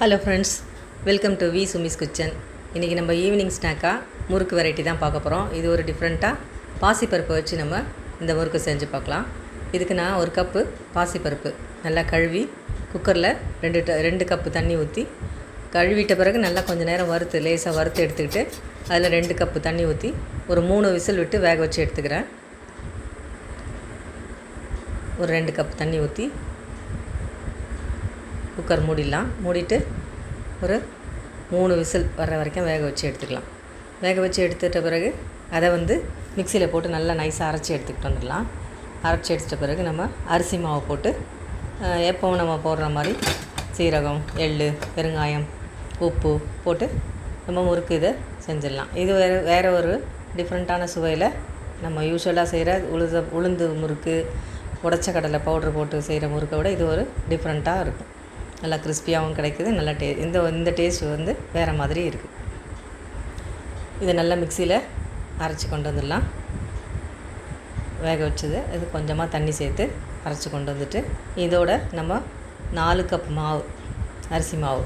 Hello friends welcome to V Sumi's kitchen இன்றைக்கி நம்ம evening ஸ்நாக்காக முறுக்கு வெரைட்டி தான் பார்க்க போகிறோம் இது ஒரு டிஃப்ரெண்ட்டாக பாசிப்பருப்பை வச்சு நம்ம இந்த முறுக்கு செஞ்சு பார்க்கலாம். இதுக்கு நான் ஒரு கப்பு பாசிப்பருப்பு நல்லா கழுவி குக்கரில் ரெண்டு ட- ரெண்டு கப்பு தண்ணி ஊற்றி கழுவிட்ட பிறகு நல்லா கொஞ்சம் நேரம் வறுத்து லேசாக வறுத்து எடுத்துக்கிட்டு அதில் ரெண்டு கப்பு தண்ணி ஊற்றி ஒரு மூணு விசில் விட்டு வேக வச்சு எடுத்துக்கிறேன். ஒரு ரெண்டு கப் தண்ணி ஊற்றி குக்கர் மூடிடலாம். மூடிட்டு ஒரு மூணு விசில் வர்ற வரைக்கும் வேக வச்சு எடுத்துக்கலாம். வேக வச்சு எடுத்துட்ட பிறகு அதை வந்து மிக்சியில் போட்டு நல்லா நைஸாக அரைச்சி எடுத்துக்கிட்டு வந்துடலாம். அரைச்சி எடுத்துட்ட பிறகு நம்ம அரிசி மாவு போட்டு எப்போவும் நம்ம போடுற மாதிரி சீரகம் எள் பெருங்காயம் உப்பு போட்டு நம்ம முறுக்கு இதை செஞ்சிடலாம். இது வேறு வேறு ஒரு டிஃப்ரெண்ட்டான சுவையில் நம்ம யூஸ்வலாக செய்கிற உளுத உளுந்து முறுக்கு உடச்ச கடலை பவுட்ரு போட்டு செய்கிற முறுக்கை விட இது ஒரு டிஃப்ரெண்ட்டாக இருக்கும். நல்லா கிறிஸ்பியாகவும் கிடைக்குது. நல்லா டே இந்த இந்த டேஸ்ட் வந்து வேறு மாதிரி இருக்குது இதை நல்லா மிக்சியில் அரைச்சி கொண்டு வந்துடலாம். வேக வச்சது. இது கொஞ்சமாக தண்ணி சேர்த்து அரைச்சி கொண்டு வந்துட்டு இதோட நம்ம நாலு கப் மாவு அரிசி மாவு.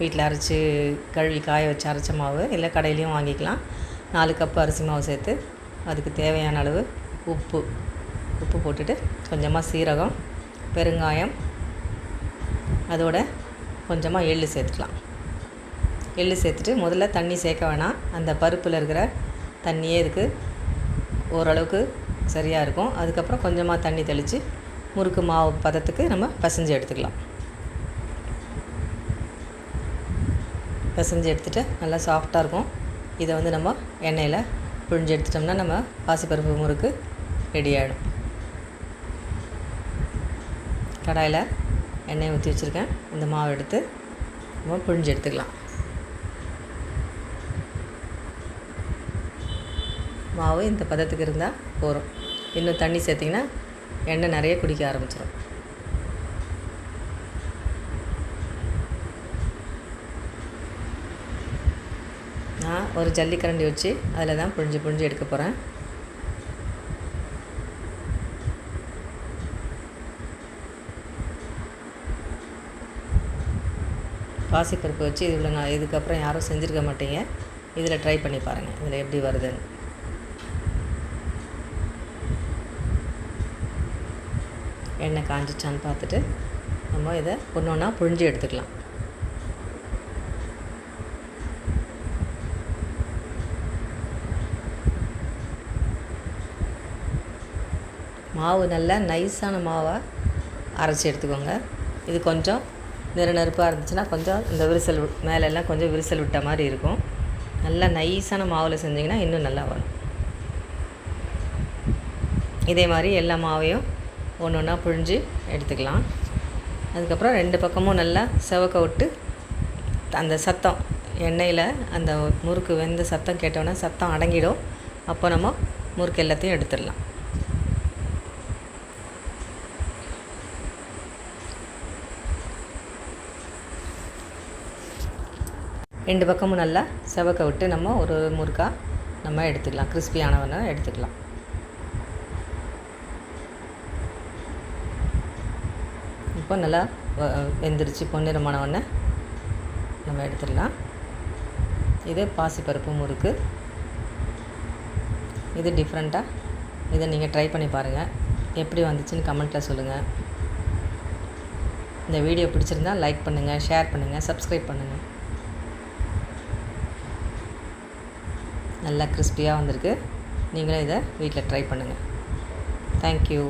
வீட்டில் அரைச்சி கழுவி காய வச்சு அரைச்ச மாவு இல்லை கடையிலையும் வாங்கிக்கலாம். நாலு கப் அரிசி மாவு சேர்த்து அதுக்கு தேவையான அளவு உப்பு உப்பு போட்டுட்டு கொஞ்சமாக சீரகம் பெருங்காயம் அதோட கொஞ்சமாக எள்ளு சேர்த்துக்கலாம். எள்ளு சேர்த்துட்டு முதல்ல தண்ணி சேர்க்க வேணாம். அந்த பருப்பில் இருக்கிற தண்ணியே இதுக்கு ஓரளவுக்கு சரியாக இருக்கும். அதுக்கப்புறம் கொஞ்சமாக தண்ணி தெளித்து முறுக்கு மாவு பதத்துக்கு நம்ம பிசைஞ்சு எடுத்துக்கலாம். பிசைஞ்சு எடுத்துகிட்டு நல்லா சாஃப்டாக இருக்கும். இதை வந்து நம்ம எண்ணெயில் புழிஞ்சு எடுத்துட்டோம்னா நம்ம பாசிப்பருப்பு முறுக்கு ரெடி ஆகிடும் கடாயில் எண்ணெய் ஊற்றி வச்சுருக்கேன். இந்த மாவு எடுத்து நம்ம புழிஞ்சு எடுத்துக்கலாம். மாவு இந்த பதத்துக்கு இருந்தால் போதும். இன்னும் தண்ணி சேர்த்திங்கன்னா எண்ணெய் நிறைய குடிக்க ஆரம்பிச்சிடும் நான் ஒரு ஜல்லிக்கரண்டி வச்சு அதில் தான் புழிஞ்சு புழிஞ்சு எடுக்க போகிறேன் பாசிப்பருப்பு வச்சு இதில் நான் இதுக்கப்புறம் யாரும் செஞ்சுருக்க மாட்டீங்க. இதில் ட்ரை பண்ணி பாருங்கள் இதில் எப்படி வருதுன்னு. எண்ணெய் காஞ்சிச்சான்னு பார்த்துட்டு நம்ம இதை ஒன்று ஒன்றா புழிஞ்சு எடுத்துக்கலாம். மாவு நல்லா நைஸான மாவை அரைச்சி எடுத்துக்கோங்க. இது கொஞ்சம் நெருநெருப்பாக இருந்துச்சுன்னா கொஞ்சம் இந்த விரிசல் மேலெல்லாம் கொஞ்சம் விரிசல் விட்ட மாதிரி இருக்கும். நல்லா நைஸான மாவில் செஞ்சிங்கன்னா இன்னும் நல்லா வரும். இதே மாதிரி எல்லா மாவையும் ஒன்று ஒன்றா புழிஞ்சு எடுத்துக்கலாம். அதுக்கப்புறம் ரெண்டு பக்கமும் நல்லா செவக்க விட்டு அந்த சத்தம் எண்ணெயில் அந்த முறுக்கு வெந்த சத்தம் கேட்டோன்னே சத்தம் அடங்கிடும். அப்போ நம்ம முறுக்கு எல்லாத்தையும் எடுத்துடலாம். ரெண்டு பக்கமும் நல்லா செவக்க விட்டு நம்ம ஒரு முறுக்கா நம்ம எடுத்துக்கலாம். கிறிஸ்பியானவனை எடுத்துக்கலாம். இப்போ நல்லா வ- வெந்துருச்சு. பொன்னிறமானவனை நம்ம எடுத்துடலாம். இது பாசிப்பருப்பு முறுக்கு. இது டிஃப்ரெண்ட்டாக இதை நீங்கள் ட்ரை பண்ணி பாருங்கள் எப்படி வந்துச்சுன்னு கமெண்ட்டில் சொல்லுங்கள் இந்த வீடியோ பிடிச்சிருந்தா லைக் பண்ணுங்கள் ஷேர் பண்ணுங்கள் சப்ஸ்கிரைப் பண்ணுங்கள் நல்லா கிறிஸ்பியாக வந்திருக்கு. நீங்களும் இதை வீட்டில் ட்ரை பண்ணுங்கள் தேங்க்யூ